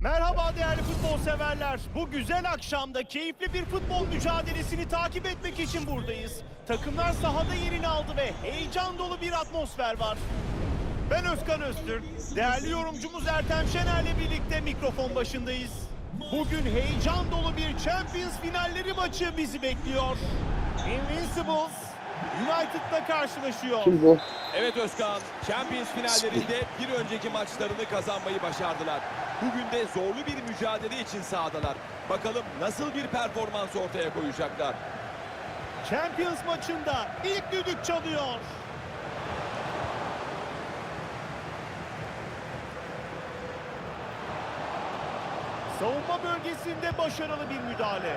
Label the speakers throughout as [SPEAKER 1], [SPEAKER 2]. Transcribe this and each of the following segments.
[SPEAKER 1] Merhaba değerli futbol severler. Bu güzel akşamda keyifli bir futbol mücadelesini takip etmek için buradayız. Takımlar sahada yerini aldı ve heyecan dolu bir atmosfer var. Ben Özkan Öztürk. Değerli yorumcumuz Ertem Şener'le birlikte mikrofon başındayız. Bugün heyecan dolu bir Champions finalleri maçı bizi bekliyor. Invincibles United'la karşılaşıyor.
[SPEAKER 2] Kim bu?
[SPEAKER 3] Evet Özkan, Champions finallerinde bir önceki maçlarını kazanmayı başardılar. Bugün de zorlu bir mücadele için sahadalar. Bakalım nasıl bir performans ortaya koyacaklar.
[SPEAKER 1] Champions maçında ilk düdük çalıyor. Savunma bölgesinde başarılı bir müdahale.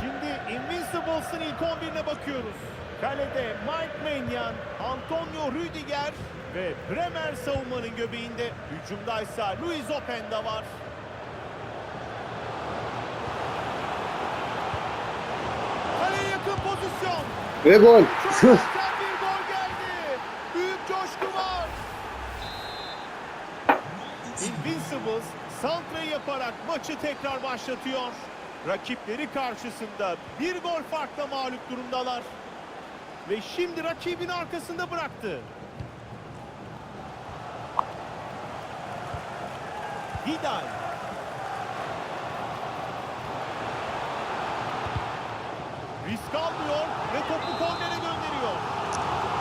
[SPEAKER 1] Şimdi Invincibles'ın ilk 11'ine bakıyoruz. Kalede Mike Maignan, Antonio Rüdiger ve Bremer savunmanın göbeğinde. Hücumdaysa Luis Openda var. Kaleye yakın pozisyon.
[SPEAKER 2] Ve gol.
[SPEAKER 1] Çok bir gol geldi. Büyük coşku var. Invincibles santrayı yaparak maçı tekrar başlatıyor. Rakipleri karşısında bir gol farkla mağlup durumdalar. Ve şimdi rakibin arkasında bıraktı. Vidal. Risk almıyor ve topu kornere gönderiyor.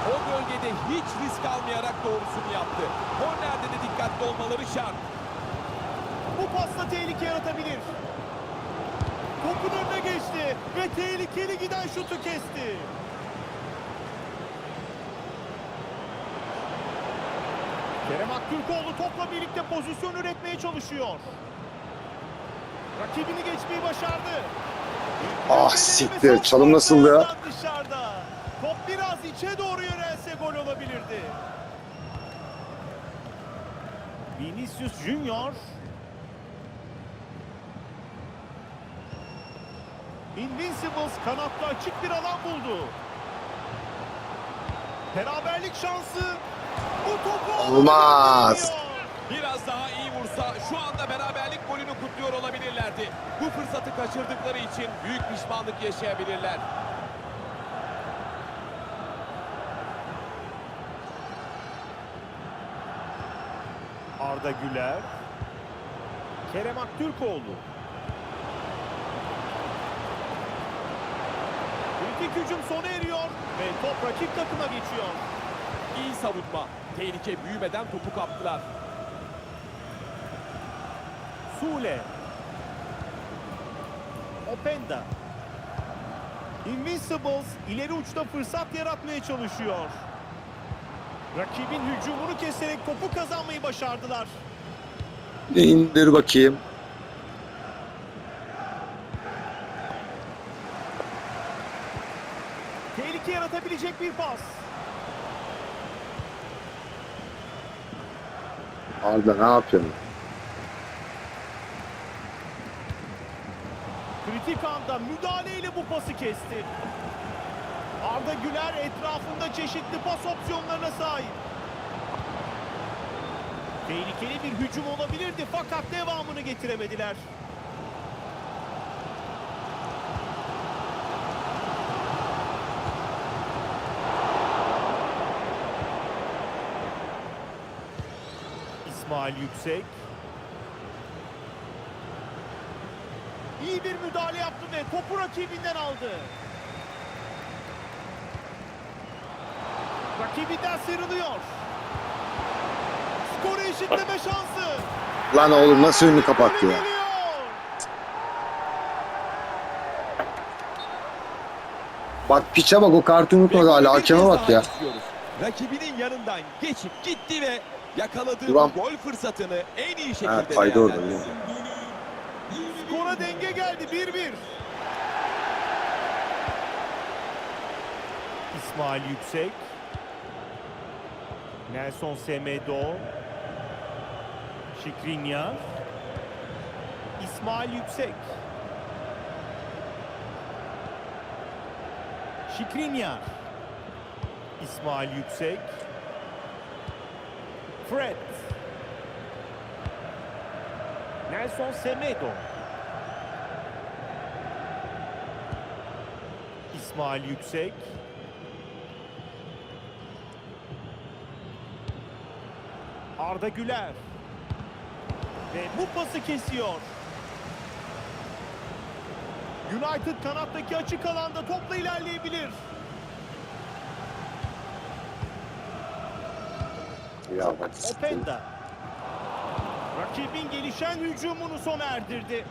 [SPEAKER 3] O bölgede hiç risk almayarak doğrusunu yaptı. Kornerde de dikkatli olmaları şart.
[SPEAKER 1] Bu pasla tehlike yaratabilir. Ve tehlikeli giden şutu kesti. Kerem Aktürkoğlu topla birlikte pozisyon üretmeye çalışıyor. Rakibini geçmeyi başardı.
[SPEAKER 2] Ah, siktir. Çalım nasıldı ya?
[SPEAKER 1] Dışarıda. Top biraz içe doğru yönelse gol olabilirdi. Vinicius Junior Invincibles kanatta açık bir alan buldu. Beraberlik şansı. Bu topu
[SPEAKER 2] Olmaz.
[SPEAKER 3] Biraz daha iyi vursa şu anda beraberlik golünü kutluyor olabilirlerdi. Bu fırsatı kaçırdıkları için büyük pişmanlık yaşayabilirler.
[SPEAKER 1] Arda Güler. Kerem Aktürkoğlu. Kritik hücum sona eriyor ve top rakip takıma geçiyor.
[SPEAKER 3] İyi savunma. Tehlike büyümeden topu kaptılar.
[SPEAKER 1] Sule. Openda. Invincibles ileri uçta fırsat yaratmaya çalışıyor. Rakibin hücumunu keserek topu kazanmayı başardılar.
[SPEAKER 2] İndir bakayım.
[SPEAKER 1] Yaratabilecek bir pas.
[SPEAKER 2] Arda ne yapıyorsun?
[SPEAKER 1] Kritik anda müdahaleyle bu pası kesti. Arda Güler etrafında çeşitli pas opsiyonlarına sahip. Tehlikeli bir hücum olabilirdi fakat devamını getiremediler. İsmail Yüksek. İyi bir müdahale yaptı ve topu rakibinden aldı. Rakibinden sıyrılıyor. Skoru eşitleme şansı.
[SPEAKER 2] Lan oğlum nasıl önünü kapattı ya? Bak piçe bak o kartı unutmadı hala. Hakeme bak ya.
[SPEAKER 3] Rakibinin yanından geçip gitti ve yakaladığı
[SPEAKER 2] Duran.
[SPEAKER 3] gol fırsatını en iyi şekilde
[SPEAKER 2] Ha, kaydı orada,
[SPEAKER 3] değerlendirdi.
[SPEAKER 1] Skora denge geldi 1-1. İsmail Yüksek. Nelson Semedo. Şikrinyar. İsmail Yüksek. Şikrinyar. İsmail Yüksek. Fred. Nelson Semedo. İsmail Yüksek. Arda Güler. Ve bu pası kesiyor. United kanattaki açık alanda topla ilerleyebilir. Openda. Rakibin gelişen hücumunu sona erdirdi.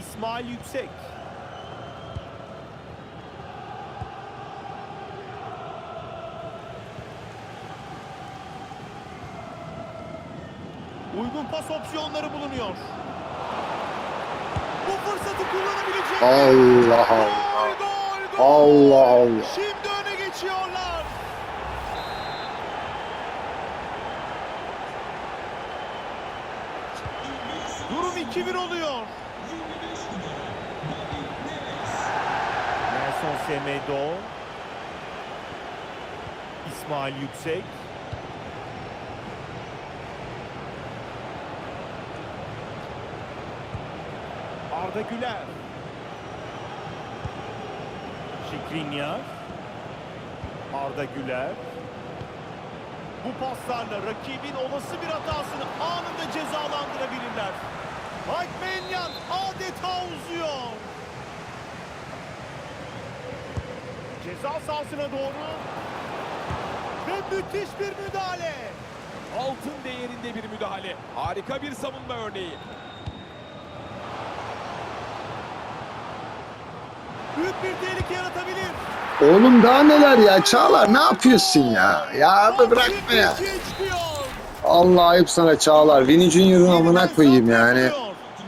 [SPEAKER 1] İsmail Yüksek. Uygun pas opsiyonları bulunuyor. Bu fırsatı kullanabilecek.
[SPEAKER 2] Allah Allah. Allah Allah.
[SPEAKER 1] Şimdi öne geçiyorlar. Durum 2-1 oluyor. Nelson Semedo. İsmail Yüksek. Arda Güler. Şikrinyar. Arda Güler. Bu paslarla rakibin olası bir hatasını anında cezalandırabilirler. Mike Maignan adeta uzuyor. Ceza sahasına doğru. Ve müthiş bir müdahale.
[SPEAKER 3] Altın değerinde bir müdahale. Harika bir savunma örneği.
[SPEAKER 1] Büyük bir tehlike yaratabilir.
[SPEAKER 2] Oğlum daha neler ya Çağlar ne yapıyorsun ya? Ya abi bırakma ya. Allah ayıp sana Çağlar. Vini Junior'ın amına koyayım yani.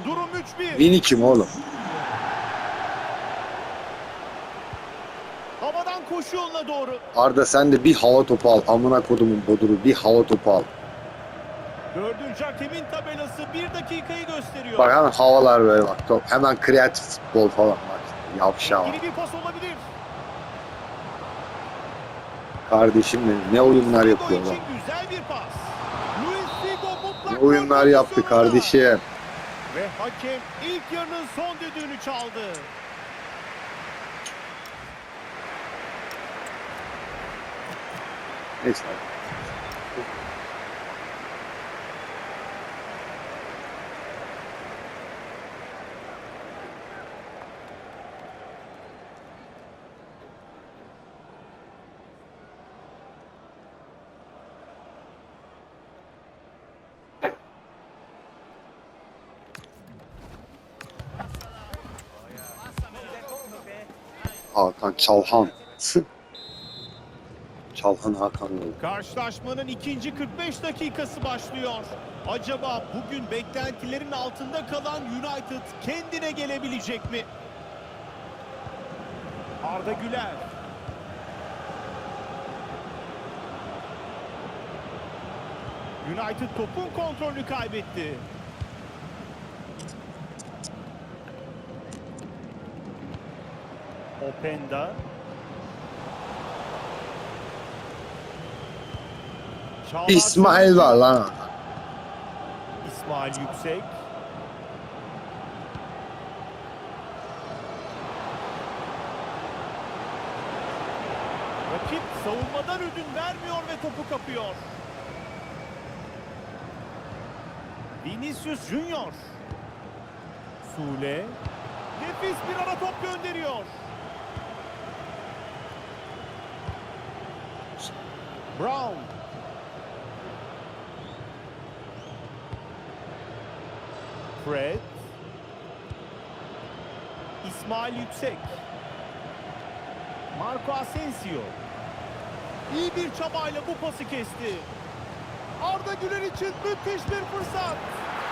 [SPEAKER 1] Durum 3-1.
[SPEAKER 2] Vini kim oğlum?
[SPEAKER 1] Havadan koşu yoluna doğru.
[SPEAKER 2] Arda sen de bir hava topu al. Amına kodumun boduru bir hava topu al.
[SPEAKER 1] Dördüncü hakemin tabelası bir dakikayı gösteriyor.
[SPEAKER 2] Bak hemen havalar böyle bak. Top. Hemen kreatif futbol falan bak. Yavşağı.
[SPEAKER 1] Yeni bir pas olabilir.
[SPEAKER 2] Kardeşim benim ne oyunlar
[SPEAKER 1] Figo
[SPEAKER 2] yapıyor lan.
[SPEAKER 1] için güzel bir pas. Luis Figo mutlak
[SPEAKER 2] Ne oyunlar yaptı kardeşim.
[SPEAKER 1] Ve hakem ilk yarının son düdüğünü çaldı.
[SPEAKER 2] Neyse. Hakan Çalhan. Çalhan Hakan oldu.
[SPEAKER 1] Karşılaşmanın ikinci 45 dakikası başlıyor. Acaba bugün beklentilerin altında kalan United kendine gelebilecek mi? Arda Güler. United topun kontrolünü kaybetti. Openda. Çağlar
[SPEAKER 2] İsmail var lan.
[SPEAKER 1] İsmail Yüksek. Rakip savunmadan ödün vermiyor ve topu kapıyor. Vinicius Junior. Sule. Nefis bir ara top gönderiyor. Brown. Fred. İsmail Yüksek. Marco Asensio. İyi bir çabayla bu pası kesti. Arda Güler için müthiş bir fırsat.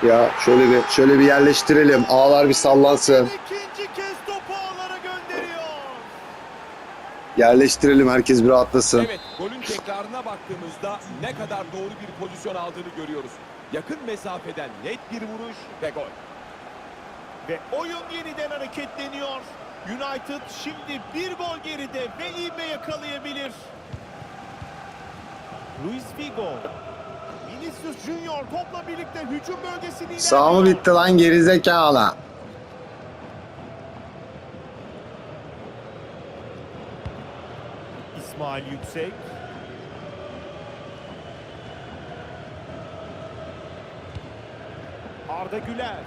[SPEAKER 2] Ya şöyle bir şöyle bir yerleştirelim. Ağlar bir sallansın.
[SPEAKER 1] İkinci kez topu ağlara gönderiyor.
[SPEAKER 2] Yerleştirelim herkes bir rahatlasın.
[SPEAKER 3] Evet, tekrarına baktığımızda ne kadar doğru bir pozisyon aldığını görüyoruz. Yakın mesafeden net bir vuruş ve gol.
[SPEAKER 1] Ve oyun yeniden hareketleniyor. United şimdi bir gol geride ve ivme yakalayabilir. Luis Figo. Vinicius Junior topla birlikte hücum bölgesini
[SPEAKER 2] Sağ mı bitti lan gerizekalı?
[SPEAKER 1] İsmail Yüksek. Arda Güler.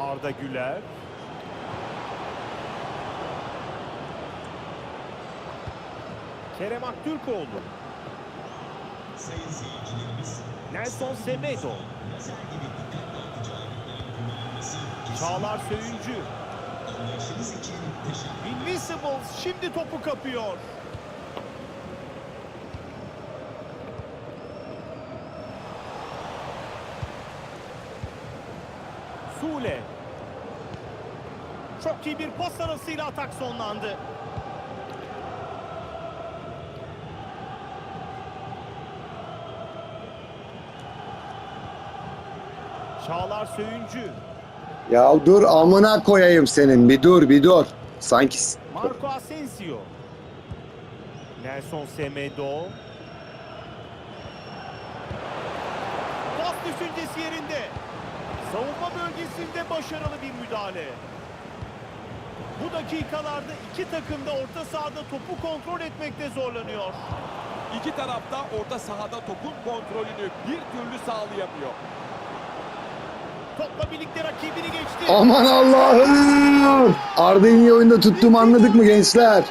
[SPEAKER 1] Arda Güler. Kerem Aktürkoğlu. Nelson Semedo. Çağlar Söyüncü. Invincibles şimdi topu kapıyor. Sule. Çok iyi bir pas arasıyla atak sonlandı. Çağlar Söyüncü.
[SPEAKER 2] Ya dur amına koyayım senin. Bir dur bir dur. Sanki
[SPEAKER 1] Marco Asensio. Nelson Semedo. Pas düşüncesi yerinde. Savunma bölgesinde başarılı bir müdahale. Bu dakikalarda iki takım da orta sahada topu kontrol etmekte zorlanıyor.
[SPEAKER 3] İki tarafta orta sahada topun kontrolünü bir türlü sağlayamıyor.
[SPEAKER 1] Topla birlikte rakibini geçti.
[SPEAKER 2] Aman Allah'ım. Arda'yı iyi oyunda tuttuğumu anladık mı gençler?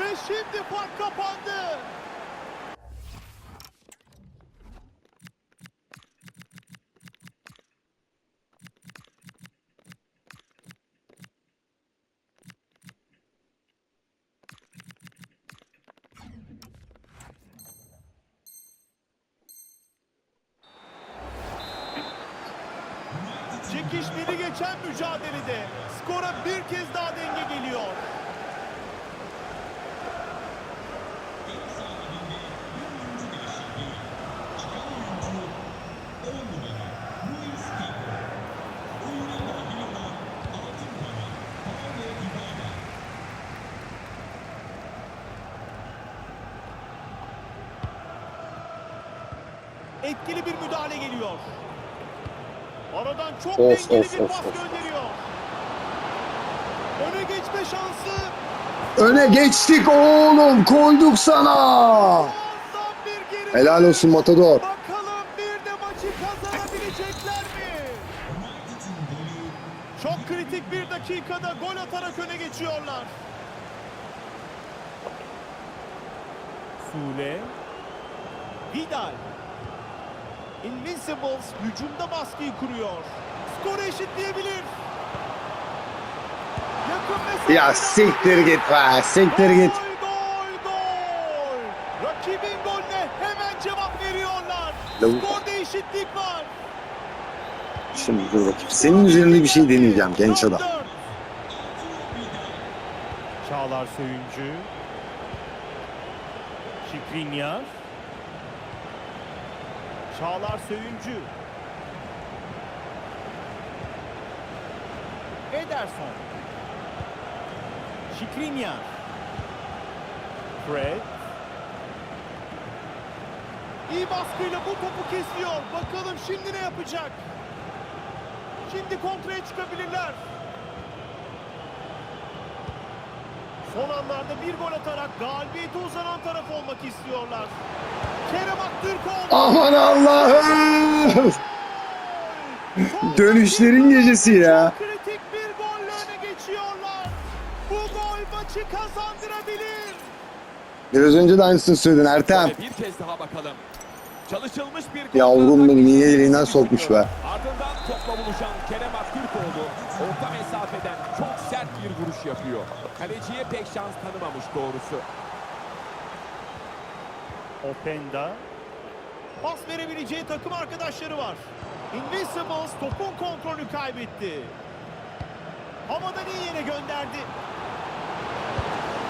[SPEAKER 1] Ve şimdi fark kapandı. Çekişmeli geçen mücadelede skora bir kez daha denge geliyor. Etkili bir müdahale geliyor. Aradan çok
[SPEAKER 2] Of,
[SPEAKER 1] dengeli
[SPEAKER 2] of,
[SPEAKER 1] bir
[SPEAKER 2] of,
[SPEAKER 1] pas
[SPEAKER 2] of.
[SPEAKER 1] gönderiyor. Öne geçme şansı.
[SPEAKER 2] Öne geçtik oğlum. Koyduk sana. Helal olsun Matador.
[SPEAKER 1] Bakalım bir de maçı kazanabilecekler mi? Çok kritik bir dakikada gol atarak öne geçiyorlar. Sule. Vidal. Invincibles hücumda baskıyı kuruyor. Skoru eşitleyebilir.
[SPEAKER 2] Ya siktir git be. Siktir git.
[SPEAKER 1] Gol, gol, gol. Rakibin golüne hemen cevap veriyorlar. Skorda eşitlik var.
[SPEAKER 2] Şimdi dur bakayım. Senin üzerinde bir şey deneyeceğim genç adam.
[SPEAKER 1] Çağlar Söyüncü. Şikrinyar. Çağlar Söyüncü. Ederson. Şikrinyar. Fred. İyi baskıyla bu topu kesiyor. Bakalım şimdi ne yapacak? Şimdi kontraya çıkabilirler. Son anlarda bir gol atarak galibiyete uzanan taraf olmak istiyorlar. Kerem Aktürkoğlu.
[SPEAKER 2] Aman Allah'ım. Dönüşlerin gecesi ya.
[SPEAKER 1] Kritik bir golle öne geçiyorlar. Bu gol maçı kazandırabilir.
[SPEAKER 2] Biraz önce de aynısını söyledin Ertem.
[SPEAKER 3] Bir kez daha bakalım. Çalışılmış bir
[SPEAKER 2] Yavrum benim iyi elinden sokmuş be.
[SPEAKER 3] Ardından topla buluşan Kerem Aktürkoğlu orta mesafeden çok sert bir vuruş yapıyor. Kaleciye pek şans tanımamış doğrusu.
[SPEAKER 1] Openda. Pas verebileceği takım arkadaşları var. Invincibles topun kontrolü kaybetti. Havadan iyi yere gönderdi.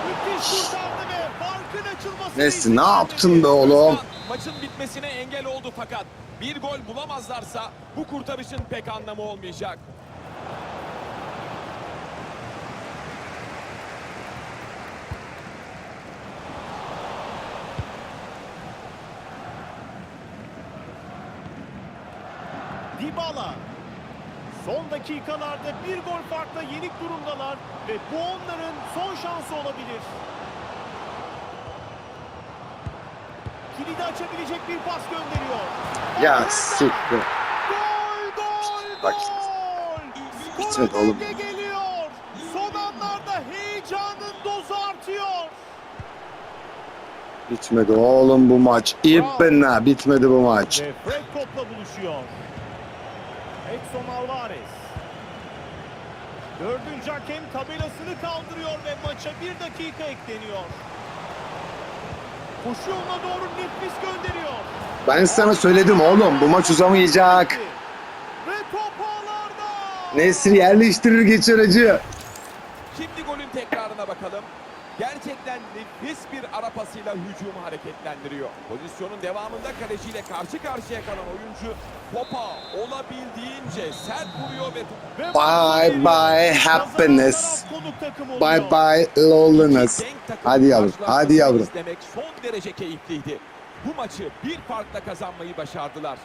[SPEAKER 1] Müthiş kurtardı ve farkın açılmasını
[SPEAKER 2] Messi ne yaptın be oğlum?
[SPEAKER 3] Maçın bitmesine engel oldu fakat bir gol bulamazlarsa bu kurtarışın pek anlamı olmayacak.
[SPEAKER 1] Dybala. Son dakikalarda bir gol farkla yenik durumdalar ve bu onların son şansı olabilir. Kilidi açabilecek bir pas gönderiyor.
[SPEAKER 2] Ya siktir.
[SPEAKER 1] Gol gol
[SPEAKER 2] Bak.
[SPEAKER 1] gol.
[SPEAKER 2] Bitmedi oğlum.
[SPEAKER 1] geliyor. Son anlarda heyecanın dozu artıyor.
[SPEAKER 2] Bitmedi oğlum bu maç. İbna bitmedi bu maç.
[SPEAKER 1] Ve Fred topla buluşuyor. Edson Alvarez. Dördüncü hakem tabelasını kaldırıyor ve maça bir dakika ekleniyor. Koşu yoluna doğru nefis gönderiyor.
[SPEAKER 2] Ben sana söyledim oğlum bu maç uzamayacak.
[SPEAKER 1] Ve top ağlarda.
[SPEAKER 2] Nesri yerleştirir geçer acı.
[SPEAKER 3] Şimdi golün tekrarına bakalım. Gerçekten nefis bir ara pasıyla hücumu hareketlendiriyor. Pozisyonun devamında kaleciyle karşı karşıya kalan oyuncu topa olabildiğince sert vuruyor ve
[SPEAKER 1] Ve
[SPEAKER 2] Bye bye happiness. Bye bye loneliness. Hadi yavrum, hadi yavrum.
[SPEAKER 3] izlemek son derece keyifliydi. Bu maçı bir farkla kazanmayı başardılar.